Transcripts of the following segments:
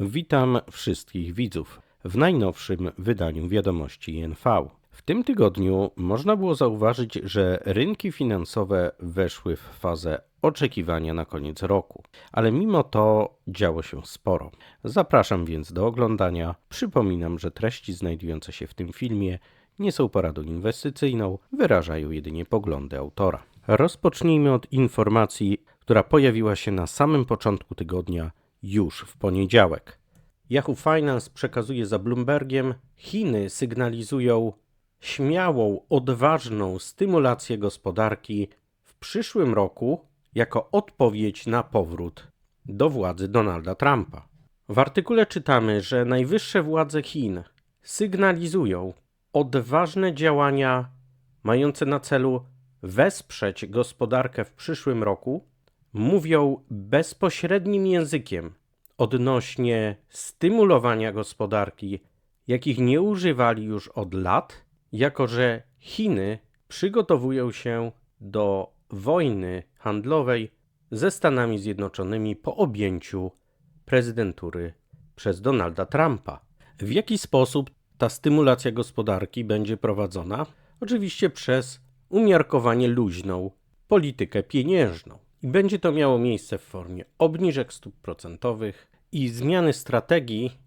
Witam wszystkich widzów w najnowszym wydaniu wiadomości INV. W tym tygodniu można było zauważyć, że rynki finansowe weszły w fazę oczekiwania na koniec roku, ale mimo to działo się sporo. Zapraszam więc do oglądania. Przypominam, że treści znajdujące się w tym filmie nie są poradą inwestycyjną, wyrażają jedynie poglądy autora. Rozpocznijmy od informacji, która pojawiła się na samym początku tygodnia, już w poniedziałek. Yahoo Finance przekazuje za Bloombergiem, Chiny sygnalizują śmiałą, odważną stymulację gospodarki w przyszłym roku jako odpowiedź na powrót do władzy Donalda Trumpa. W artykule czytamy, że najwyższe władze Chin sygnalizują odważne działania mające na celu wesprzeć gospodarkę w przyszłym roku, mówią bezpośrednim językiem odnośnie stymulowania gospodarki, jakich nie używali już od lat, jako że Chiny przygotowują się do wojny handlowej ze Stanami Zjednoczonymi po objęciu prezydentury przez Donalda Trumpa. W jaki sposób ta stymulacja gospodarki będzie prowadzona? Oczywiście przez umiarkowanie luźną politykę pieniężną. I będzie to miało miejsce w formie obniżek stóp procentowych i zmiany strategii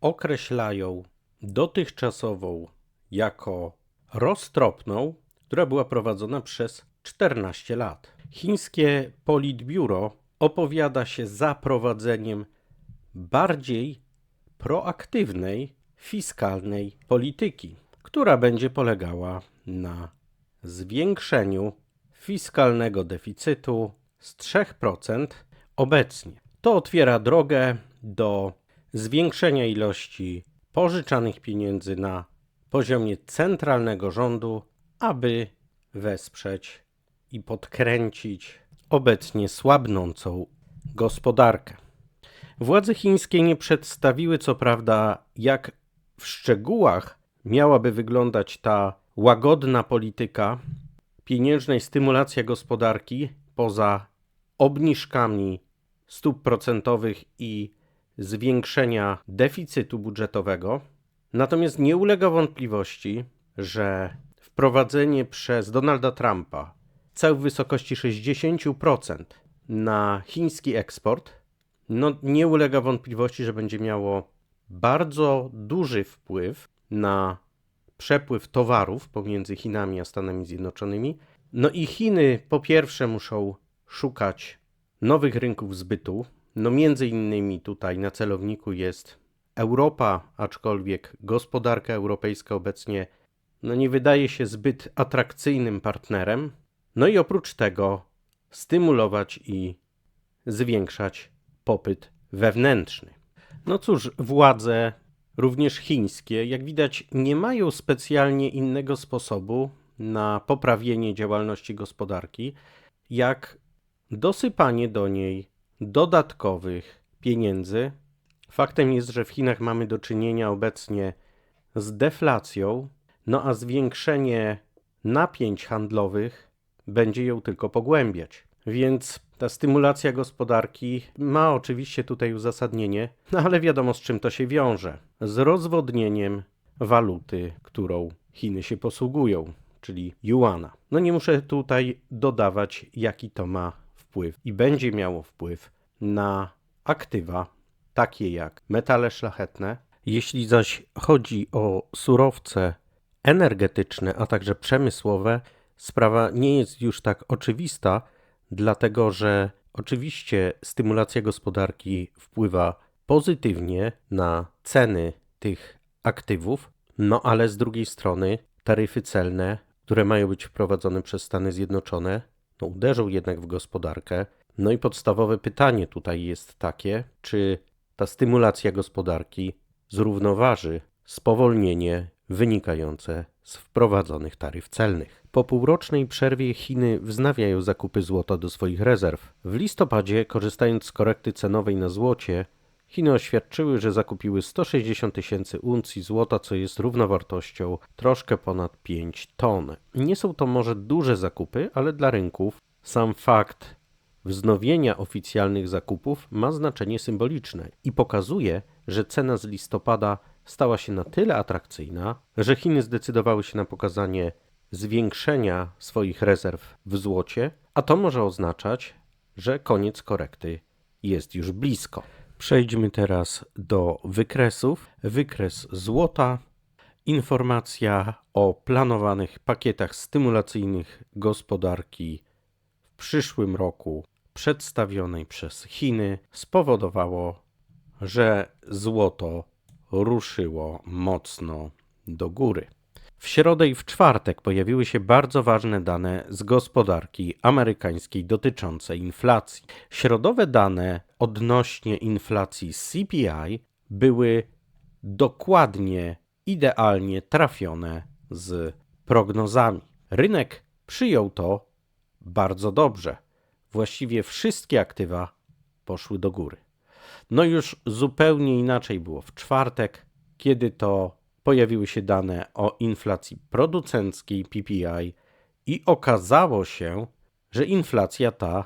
określają dotychczasową jako roztropną, która była prowadzona przez 14 lat. Chińskie Politbiuro opowiada się za prowadzeniem bardziej proaktywnej fiskalnej polityki, która będzie polegała na zwiększeniu fiskalnego deficytu z 3% obecnie. To otwiera drogę do zwiększenia ilości pożyczanych pieniędzy na poziomie centralnego rządu, aby wesprzeć i podkręcić obecnie słabnącą gospodarkę. Władze chińskie nie przedstawiły, co prawda, jak w szczegółach miałaby wyglądać ta łagodna polityka pieniężnej stymulacja gospodarki poza obniżkami stóp procentowych i zwiększenia deficytu budżetowego. Natomiast nie ulega wątpliwości, że wprowadzenie przez Donalda Trumpa cel w wysokości 60% na chiński eksport, no nie ulega wątpliwości, że będzie miało bardzo duży wpływ na przepływ towarów pomiędzy Chinami a Stanami Zjednoczonymi. No i Chiny po pierwsze muszą szukać nowych rynków zbytu. No między innymi tutaj na celowniku jest Europa, aczkolwiek gospodarka europejska obecnie no nie wydaje się zbyt atrakcyjnym partnerem. No i oprócz tego stymulować i zwiększać popyt wewnętrzny. No cóż, władze, również chińskie, jak widać, nie mają specjalnie innego sposobu na poprawienie działalności gospodarki, jak dosypanie do niej dodatkowych pieniędzy. Faktem jest, że w Chinach mamy do czynienia obecnie z deflacją, no a zwiększenie napięć handlowych będzie ją tylko pogłębiać. Więc ta stymulacja gospodarki ma oczywiście tutaj uzasadnienie, no ale wiadomo z czym to się wiąże. Z rozwodnieniem waluty, którą Chiny się posługują, czyli juana. No nie muszę tutaj dodawać, jaki to ma wpływ i będzie miało wpływ na aktywa, takie jak metale szlachetne. Jeśli zaś chodzi o surowce energetyczne, a także przemysłowe, sprawa nie jest już tak oczywista, dlatego że oczywiście stymulacja gospodarki wpływa pozytywnie na ceny tych aktywów, no ale z drugiej strony taryfy celne, które mają być wprowadzone przez Stany Zjednoczone, no uderzą jednak w gospodarkę. No i podstawowe pytanie tutaj jest takie, czy ta stymulacja gospodarki zrównoważy spowolnienie wynikające z wprowadzonych taryf celnych. Po półrocznej przerwie Chiny wznawiają zakupy złota do swoich rezerw. W listopadzie, korzystając z korekty cenowej na złocie, Chiny oświadczyły, że zakupiły 160 tysięcy uncji złota, co jest równowartością troszkę ponad 5 ton. Nie są to może duże zakupy, ale dla rynków sam fakt wznowienia oficjalnych zakupów ma znaczenie symboliczne i pokazuje, że cena z listopada stała się na tyle atrakcyjna, że Chiny zdecydowały się na pokazanie zwiększenia swoich rezerw w złocie, a to może oznaczać, że koniec korekty jest już blisko. Przejdźmy teraz do wykresów. Wykres złota. Informacja o planowanych pakietach stymulacyjnych gospodarki w przyszłym roku przedstawionej przez Chiny spowodowało, że złoto ruszyło mocno do góry. W środę i w czwartek pojawiły się bardzo ważne dane z gospodarki amerykańskiej dotyczące inflacji. Środowe dane odnośnie inflacji CPI były dokładnie, idealnie trafione z prognozami. Rynek przyjął to bardzo dobrze. Właściwie wszystkie aktywa poszły do góry. No już zupełnie inaczej było w czwartek, kiedy to pojawiły się dane o inflacji producenckiej PPI i okazało się, że inflacja ta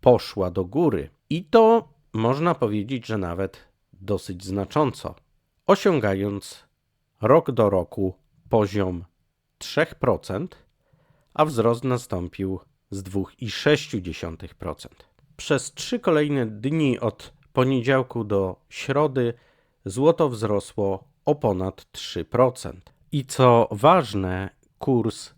poszła do góry. I to można powiedzieć, że nawet dosyć znacząco, osiągając rok do roku poziom 3%, a wzrost nastąpił z 2,6%. Przez trzy kolejne dni od poniedziałku do środy złoto wzrosło o ponad 3%. I co ważne, kurs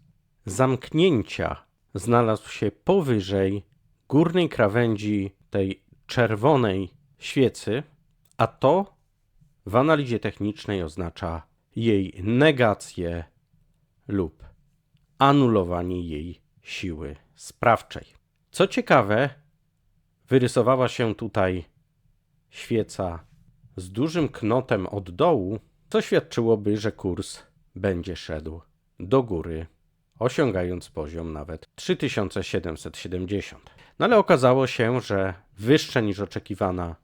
zamknięcia znalazł się powyżej górnej krawędzi tej czerwonej świecy, a to w analizie technicznej oznacza jej negację lub anulowanie jej siły sprawczej. Co ciekawe, wyrysowała się tutaj świeca z dużym knotem od dołu, co świadczyłoby, że kurs będzie szedł do góry, osiągając poziom nawet 3770. No ale okazało się, że wyższa niż oczekiwana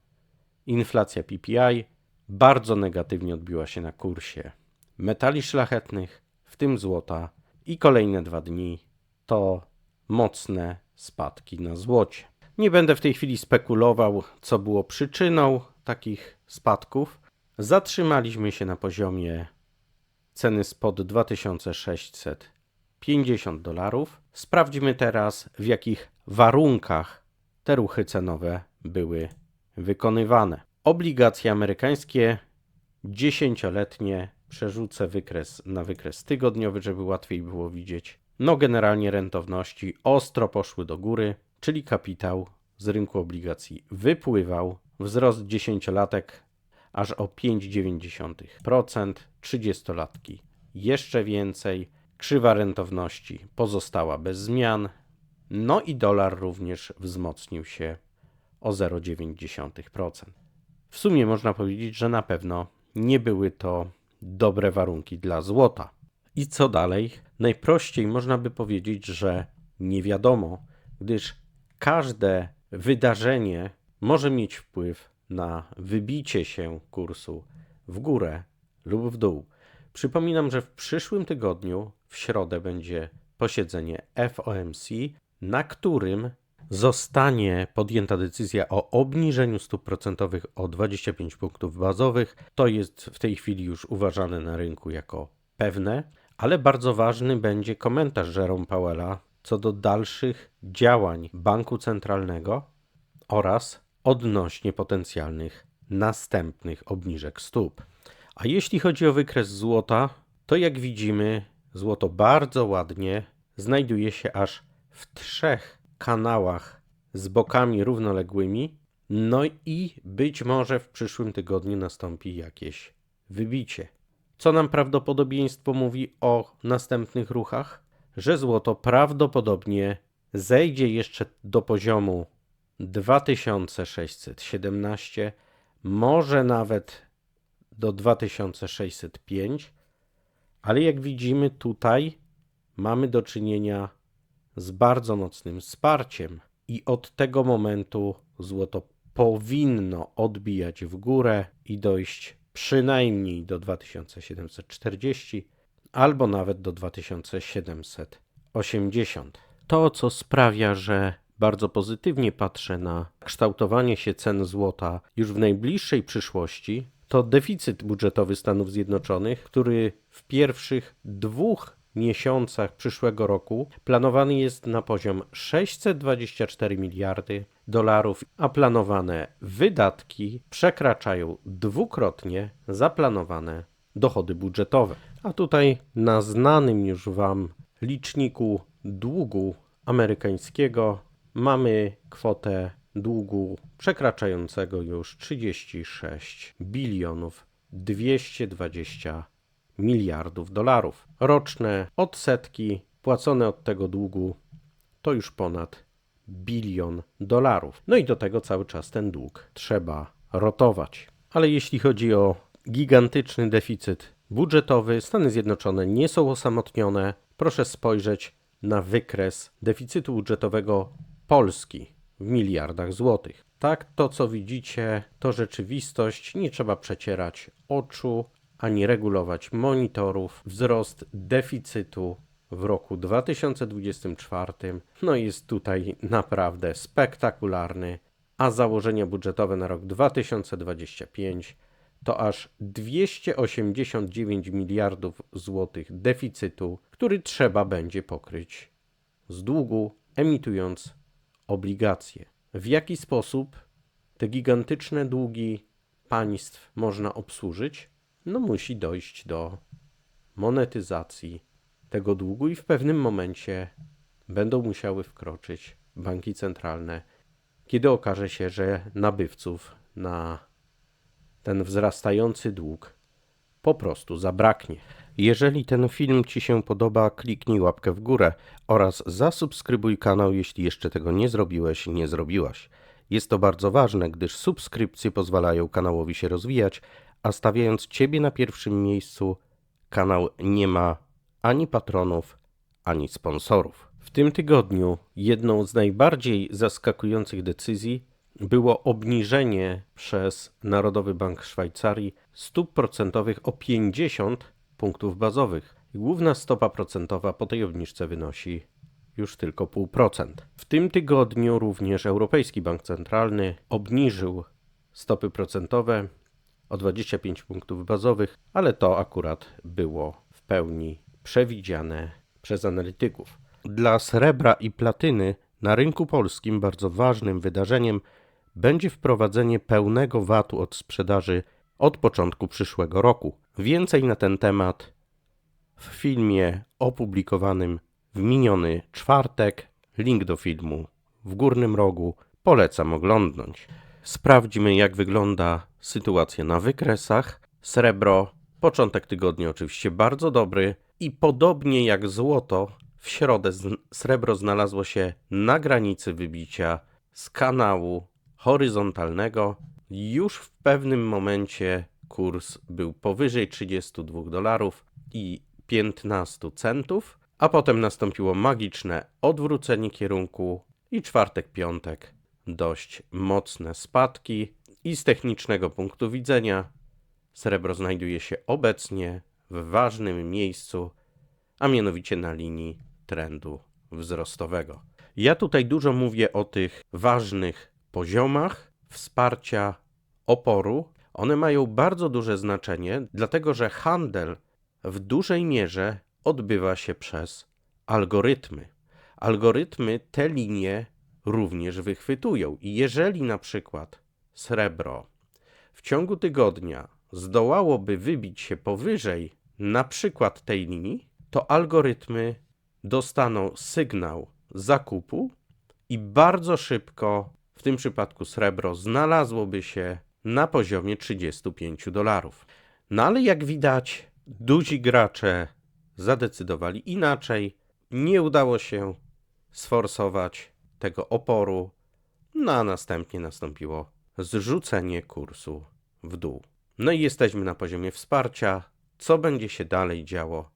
inflacja PPI bardzo negatywnie odbiła się na kursie metali szlachetnych, w tym złota, i kolejne dwa dni to mocne spadki na złocie. Nie będę w tej chwili spekulował, co było przyczyną takich spadków. Zatrzymaliśmy się na poziomie ceny spod 2650 dolarów. Sprawdźmy teraz, w jakich warunkach te ruchy cenowe były wykonywane. Obligacje amerykańskie dziesięcioletnie, przerzucę wykres na wykres tygodniowy, żeby łatwiej było widzieć. No, generalnie rentowności ostro poszły do góry, czyli kapitał z rynku obligacji wypływał. Wzrost dziesięciolatek aż o 5,9%, 30-latki jeszcze więcej, krzywa rentowności pozostała bez zmian, no i dolar również wzmocnił się o 0,9%. W sumie można powiedzieć, że na pewno nie były to dobre warunki dla złota. I co dalej? Najprościej można by powiedzieć, że nie wiadomo, gdyż każde wydarzenie może mieć wpływ na wybicie się kursu w górę lub w dół. Przypominam, że w przyszłym tygodniu, w środę, będzie posiedzenie FOMC, na którym zostanie podjęta decyzja o obniżeniu stóp procentowych o 25 punktów bazowych. To jest w tej chwili już uważane na rynku jako pewne, ale bardzo ważny będzie komentarz Jerome Powella co do dalszych działań banku centralnego oraz odnośnie potencjalnych następnych obniżek stóp. A jeśli chodzi o wykres złota, to jak widzimy, złoto bardzo ładnie znajduje się aż w trzech kanałach z bokami równoległymi. No i być może w przyszłym tygodniu nastąpi jakieś wybicie. Co nam prawdopodobieństwo mówi o następnych ruchach? Że złoto prawdopodobnie zejdzie jeszcze do poziomu 2617, może nawet do 2605, ale jak widzimy tutaj mamy do czynienia z bardzo mocnym wsparciem i od tego momentu złoto powinno odbijać w górę i dojść przynajmniej do 2740 albo nawet do 2780. To, co sprawia, że bardzo pozytywnie patrzę na kształtowanie się cen złota już w najbliższej przyszłości, to deficyt budżetowy Stanów Zjednoczonych, który w pierwszych dwóch miesiącach przyszłego roku planowany jest na poziom 624 miliardy dolarów, a planowane wydatki przekraczają dwukrotnie zaplanowane dochody budżetowe. A tutaj na znanym już Wam liczniku długu amerykańskiego mamy kwotę długu przekraczającego już 36 bilionów 220 miliardów dolarów. Roczne odsetki płacone od tego długu to już ponad bilion dolarów. No i do tego cały czas ten dług trzeba rotować. Ale jeśli chodzi o gigantyczny deficyt budżetowy, Stany Zjednoczone nie są osamotnione. Proszę spojrzeć na wykres deficytu budżetowego Polski w miliardach złotych. Tak, to co widzicie, to rzeczywistość. Nie trzeba przecierać oczu ani regulować monitorów. Wzrost deficytu w roku 2024 no jest tutaj naprawdę spektakularny, a założenia budżetowe na rok 2025 to aż 289 miliardów złotych deficytu, który trzeba będzie pokryć z długu, emitując obligacje. W jaki sposób te gigantyczne długi państw można obsłużyć? No musi dojść do monetyzacji tego długu i w pewnym momencie będą musiały wkroczyć banki centralne, kiedy okaże się, że nabywców na ten wzrastający dług po prostu zabraknie. Jeżeli ten film Ci się podoba, kliknij łapkę w górę oraz zasubskrybuj kanał, jeśli jeszcze tego nie zrobiłeś, nie zrobiłaś. Jest to bardzo ważne, gdyż subskrypcje pozwalają kanałowi się rozwijać, a stawiając Ciebie na pierwszym miejscu, kanał nie ma ani patronów, ani sponsorów. W tym tygodniu jedną z najbardziej zaskakujących decyzji było obniżenie przez Narodowy Bank Szwajcarii stóp procentowych o 50 punktów bazowych. Główna stopa procentowa po tej obniżce wynosi już tylko 0,5%. W tym tygodniu również Europejski Bank Centralny obniżył stopy procentowe o 25 punktów bazowych, ale to akurat było w pełni przewidziane przez analityków. Dla srebra i platyny na rynku polskim bardzo ważnym wydarzeniem będzie wprowadzenie pełnego VAT-u od sprzedaży od początku przyszłego roku. Więcej na ten temat w filmie opublikowanym w miniony czwartek. Link do filmu w górnym rogu. Polecam oglądnąć. Sprawdźmy, jak wygląda sytuacja na wykresach. Srebro, początek tygodnia oczywiście bardzo dobry i podobnie jak złoto, w środę srebro znalazło się na granicy wybicia z kanału horyzontalnego. Już w pewnym momencie kurs był powyżej 32 dolarów i 15 centów, a potem nastąpiło magiczne odwrócenie kierunku i czwartek, piątek dość mocne spadki i z technicznego punktu widzenia srebro znajduje się obecnie w ważnym miejscu, a mianowicie na linii trendu wzrostowego. Ja tutaj dużo mówię o tych ważnych poziomach wsparcia oporu. One mają bardzo duże znaczenie, dlatego że handel w dużej mierze odbywa się przez algorytmy. Algorytmy te linie również wychwytują. I jeżeli na przykład srebro w ciągu tygodnia zdołałoby wybić się powyżej na przykład tej linii, to algorytmy dostaną sygnał zakupu i bardzo szybko, w tym przypadku srebro, znalazłoby się na poziomie 35 dolarów. No ale jak widać, duzi gracze zadecydowali inaczej. Nie udało się sforsować tego oporu, no a następnie nastąpiło zrzucenie kursu w dół. No i jesteśmy na poziomie wsparcia. Co będzie się dalej działo?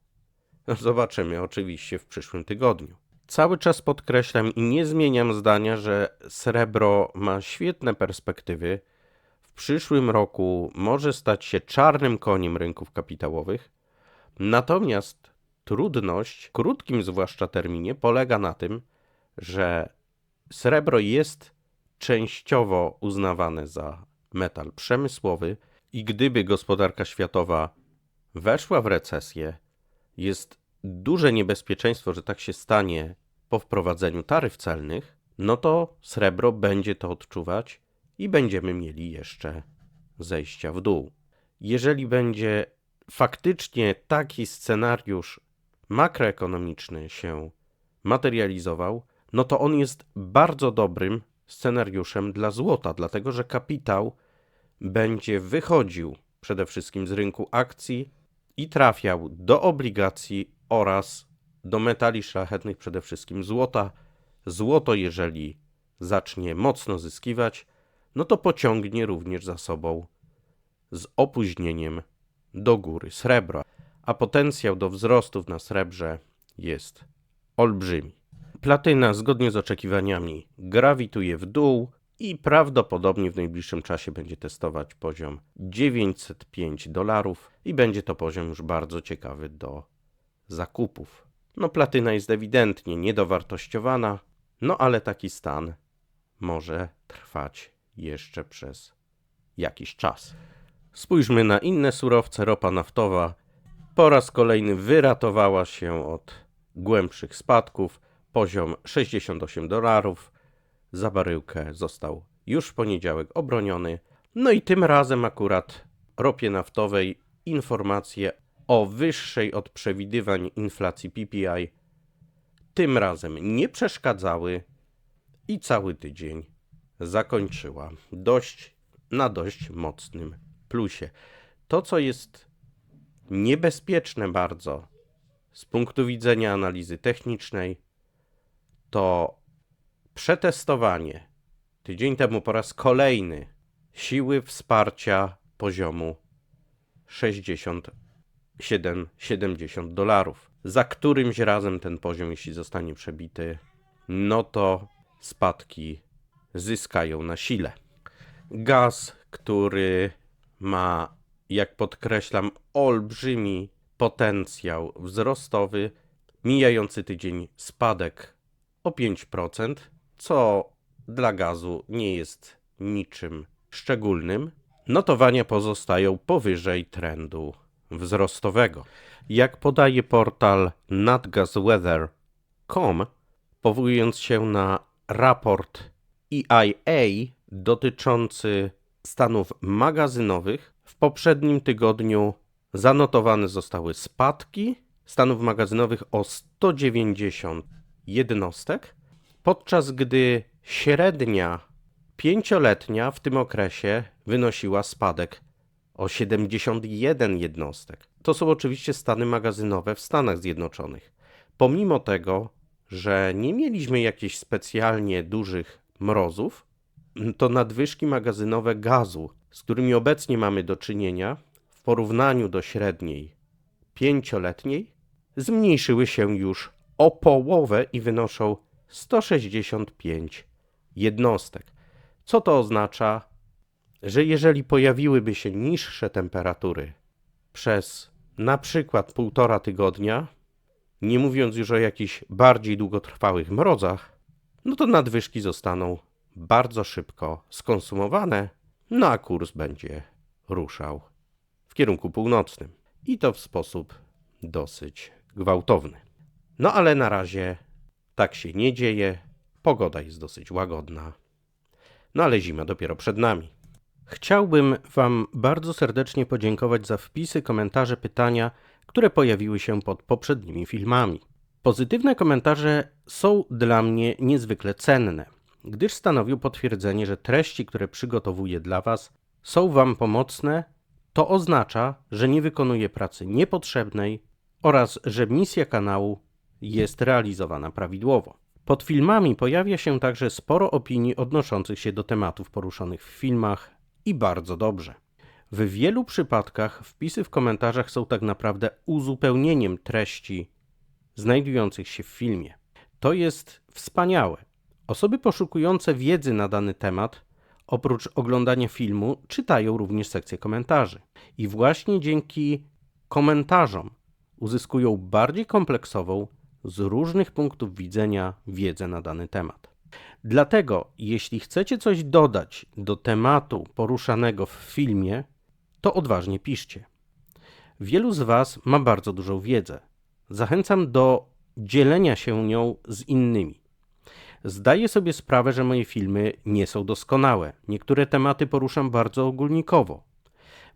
No zobaczymy oczywiście w przyszłym tygodniu. Cały czas podkreślam i nie zmieniam zdania, że srebro ma świetne perspektywy. Przyszłym roku może stać się czarnym koniem rynków kapitałowych. Natomiast trudność w krótkim zwłaszcza terminie polega na tym, że srebro jest częściowo uznawane za metal przemysłowy i gdyby gospodarka światowa weszła w recesję, jest duże niebezpieczeństwo, że tak się stanie po wprowadzeniu taryf celnych, no to srebro będzie to odczuwać i będziemy mieli jeszcze zejścia w dół. Jeżeli będzie faktycznie taki scenariusz makroekonomiczny się materializował, no to on jest bardzo dobrym scenariuszem dla złota, dlatego że kapitał będzie wychodził przede wszystkim z rynku akcji i trafiał do obligacji oraz do metali szlachetnych, przede wszystkim złota. Złoto, jeżeli zacznie mocno zyskiwać, no to pociągnie również za sobą z opóźnieniem do góry srebra, a potencjał do wzrostów na srebrze jest olbrzymi. Platyna, zgodnie z oczekiwaniami, grawituje w dół i prawdopodobnie w najbliższym czasie będzie testować poziom 905 dolarów i będzie to poziom już bardzo ciekawy do zakupów. No, platyna jest ewidentnie niedowartościowana, no ale taki stan może trwać jeszcze przez jakiś czas. Spójrzmy na inne surowce. Ropa naftowa po raz kolejny wyratowała się od głębszych spadków. Poziom 68 dolarów za baryłkę został już w poniedziałek obroniony. No i tym razem akurat ropie naftowej informacje o wyższej od przewidywań inflacji PPI tym razem nie przeszkadzały i cały tydzień zakończyła dość na dość mocnym plusie. To, co jest niebezpieczne bardzo z punktu widzenia analizy technicznej, to przetestowanie tydzień temu po raz kolejny siły wsparcia poziomu 67-70 dolarów. Za którymś razem ten poziom, jeśli zostanie przebity, no to spadki zyskają na sile. Gaz, który ma, jak podkreślam, olbrzymi potencjał wzrostowy, mijający tydzień spadek o 5%, co dla gazu nie jest niczym szczególnym. Notowania pozostają powyżej trendu wzrostowego. Jak podaje portal natgasweather.com, powołując się na raport EIA dotyczący stanów magazynowych, w poprzednim tygodniu zanotowane zostały spadki stanów magazynowych o 190 jednostek, podczas gdy średnia pięcioletnia w tym okresie wynosiła spadek o 71 jednostek. To są oczywiście stany magazynowe w Stanach Zjednoczonych. Pomimo tego, że nie mieliśmy jakichś specjalnie dużych mrozów, to nadwyżki magazynowe gazu, z którymi obecnie mamy do czynienia, w porównaniu do średniej pięcioletniej, zmniejszyły się już o połowę i wynoszą 165 jednostek. Co to oznacza? Że jeżeli pojawiłyby się niższe temperatury przez na przykład półtora tygodnia, nie mówiąc już o jakichś bardziej długotrwałych mrozach, no to nadwyżki zostaną bardzo szybko skonsumowane, no a kurs będzie ruszał w kierunku północnym. I to w sposób dosyć gwałtowny. No ale na razie tak się nie dzieje. Pogoda jest dosyć łagodna. No ale zima dopiero przed nami. Chciałbym Wam bardzo serdecznie podziękować za wpisy, komentarze, pytania, które pojawiły się pod poprzednimi filmami. Pozytywne komentarze są dla mnie niezwykle cenne, gdyż stanowią potwierdzenie, że treści, które przygotowuję dla Was, są Wam pomocne. To oznacza, że nie wykonuję pracy niepotrzebnej oraz że misja kanału jest realizowana prawidłowo. Pod filmami pojawia się także sporo opinii odnoszących się do tematów poruszonych w filmach i bardzo dobrze. W wielu przypadkach wpisy w komentarzach są tak naprawdę uzupełnieniem treści znajdujących się w filmie. To jest wspaniałe. Osoby poszukujące wiedzy na dany temat, oprócz oglądania filmu, czytają również sekcję komentarzy. I właśnie dzięki komentarzom uzyskują bardziej kompleksową, z różnych punktów widzenia wiedzę na dany temat. Dlatego, jeśli chcecie coś dodać do tematu poruszanego w filmie, to odważnie piszcie. Wielu z Was ma bardzo dużą wiedzę. Zachęcam do dzielenia się nią z innymi. Zdaję sobie sprawę, że moje filmy nie są doskonałe. Niektóre tematy poruszam bardzo ogólnikowo.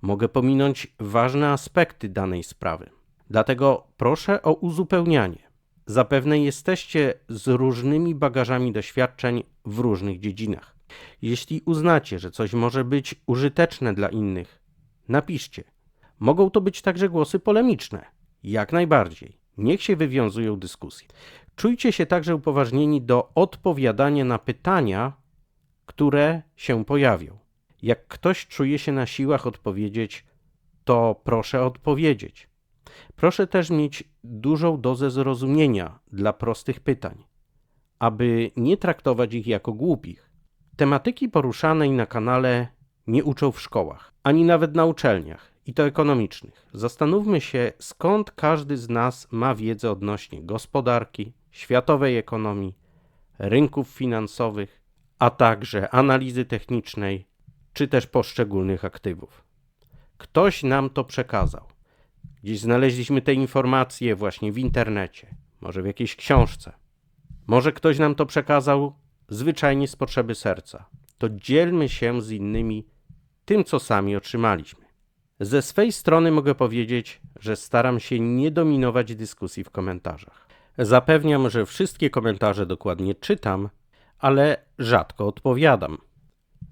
Mogę pominąć ważne aspekty danej sprawy. Dlatego proszę o uzupełnianie. Zapewne jesteście z różnymi bagażami doświadczeń w różnych dziedzinach. Jeśli uznacie, że coś może być użyteczne dla innych, napiszcie. Mogą to być także głosy polemiczne. Jak najbardziej. Niech się wywiązują dyskusje. Czujcie się także upoważnieni do odpowiadania na pytania, które się pojawią. Jak ktoś czuje się na siłach odpowiedzieć, to proszę odpowiedzieć. Proszę też mieć dużą dozę zrozumienia dla prostych pytań, aby nie traktować ich jako głupich. Tematyki poruszanej na kanale nie uczą w szkołach, ani nawet na uczelniach, i to ekonomicznych. Zastanówmy się, skąd każdy z nas ma wiedzę odnośnie gospodarki, światowej ekonomii, rynków finansowych, a także analizy technicznej, czy też poszczególnych aktywów. Ktoś nam to przekazał. Gdzieś znaleźliśmy te informacje właśnie w internecie, może w jakiejś książce. Może ktoś nam to przekazał zwyczajnie z potrzeby serca. To dzielmy się z innymi tym, co sami otrzymaliśmy. Ze swej strony mogę powiedzieć, że staram się nie dominować dyskusji w komentarzach. Zapewniam, że wszystkie komentarze dokładnie czytam, ale rzadko odpowiadam.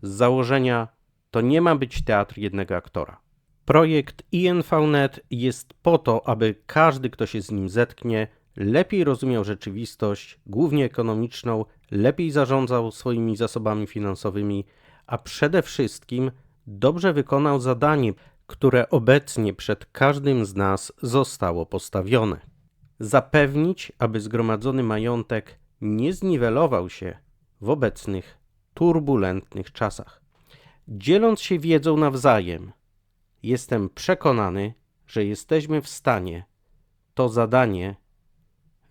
Z założenia to nie ma być teatr jednego aktora. Projekt INVNet jest po to, aby każdy, kto się z nim zetknie, lepiej rozumiał rzeczywistość, głównie ekonomiczną, lepiej zarządzał swoimi zasobami finansowymi, a przede wszystkim dobrze wykonał zadanie, które obecnie przed każdym z nas zostało postawione. Zapewnić, aby zgromadzony majątek nie zniwelował się w obecnych turbulentnych czasach. Dzieląc się wiedzą nawzajem, jestem przekonany, że jesteśmy w stanie to zadanie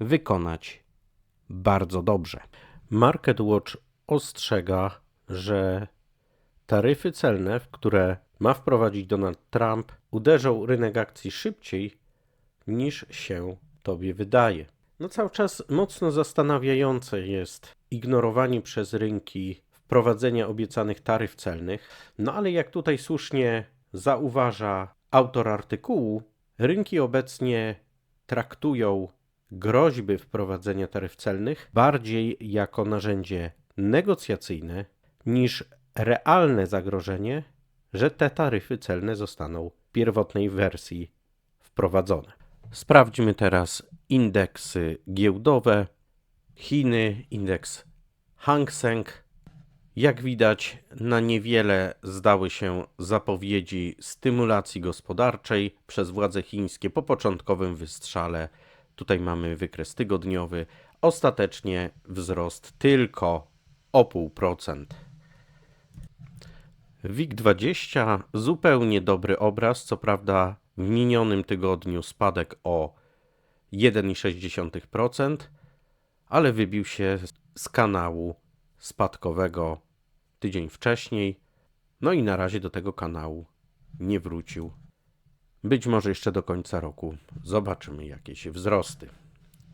wykonać bardzo dobrze. Market Watch ostrzega, że taryfy celne, w które ma wprowadzić Donald Trump, uderzą rynek akcji szybciej niż się tobie wydaje. No cały czas mocno zastanawiające jest ignorowanie przez rynki wprowadzenia obiecanych taryf celnych. No ale jak tutaj słusznie zauważa autor artykułu, rynki obecnie traktują groźby wprowadzenia taryf celnych bardziej jako narzędzie negocjacyjne niż realne zagrożenie, że te taryfy celne zostaną w pierwotnej wersji wprowadzone. Sprawdźmy teraz indeksy giełdowe. Chiny, indeks Hang Seng. Jak widać, na niewiele zdały się zapowiedzi stymulacji gospodarczej przez władze chińskie po początkowym wystrzale. Tutaj mamy wykres tygodniowy. Ostatecznie wzrost tylko o 0,5%. WIG20 zupełnie dobry obraz, co prawda w minionym tygodniu spadek o 1,6%, ale wybił się z kanału spadkowego tydzień wcześniej, no i na razie do tego kanału nie wrócił. Być może jeszcze do końca roku zobaczymy jakieś wzrosty.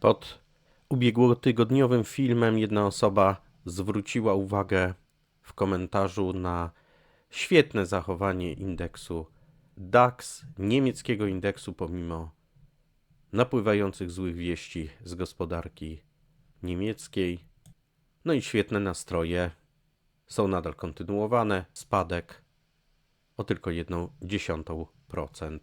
Pod ubiegłotygodniowym filmem jedna osoba zwróciła uwagę w komentarzu na świetne zachowanie indeksu DAX, niemieckiego indeksu, pomimo napływających złych wieści z gospodarki niemieckiej. No i świetne nastroje są nadal kontynuowane. Spadek o tylko 1,1%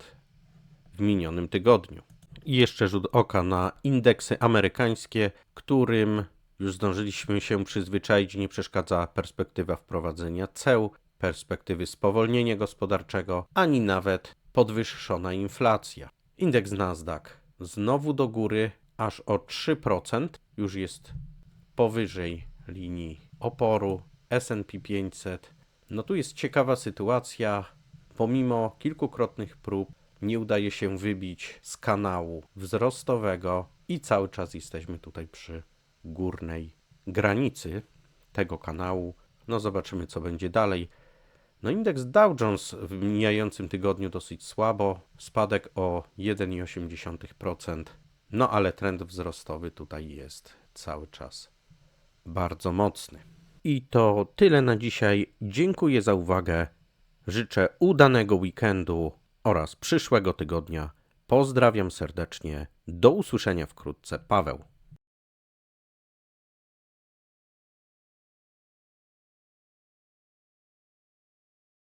w minionym tygodniu. I jeszcze rzut oka na indeksy amerykańskie, którym już zdążyliśmy się przyzwyczaić, nie przeszkadza perspektywa wprowadzenia ceł, perspektywy spowolnienia gospodarczego, ani nawet podwyższona inflacja. Indeks Nasdaq znowu do góry aż o 3%, już jest powyżej linii oporu. SP 500. No tu jest ciekawa sytuacja. Pomimo kilkukrotnych prób nie udaje się wybić z kanału wzrostowego i cały czas jesteśmy tutaj przy górnej granicy tego kanału. No zobaczymy, co będzie dalej. No indeks Dow Jones w mijającym tygodniu dosyć słabo, spadek o 1,8%. No ale trend wzrostowy tutaj jest cały czas bardzo mocny. I to tyle na dzisiaj. Dziękuję za uwagę. Życzę udanego weekendu oraz przyszłego tygodnia. Pozdrawiam serdecznie. Do usłyszenia wkrótce. Paweł.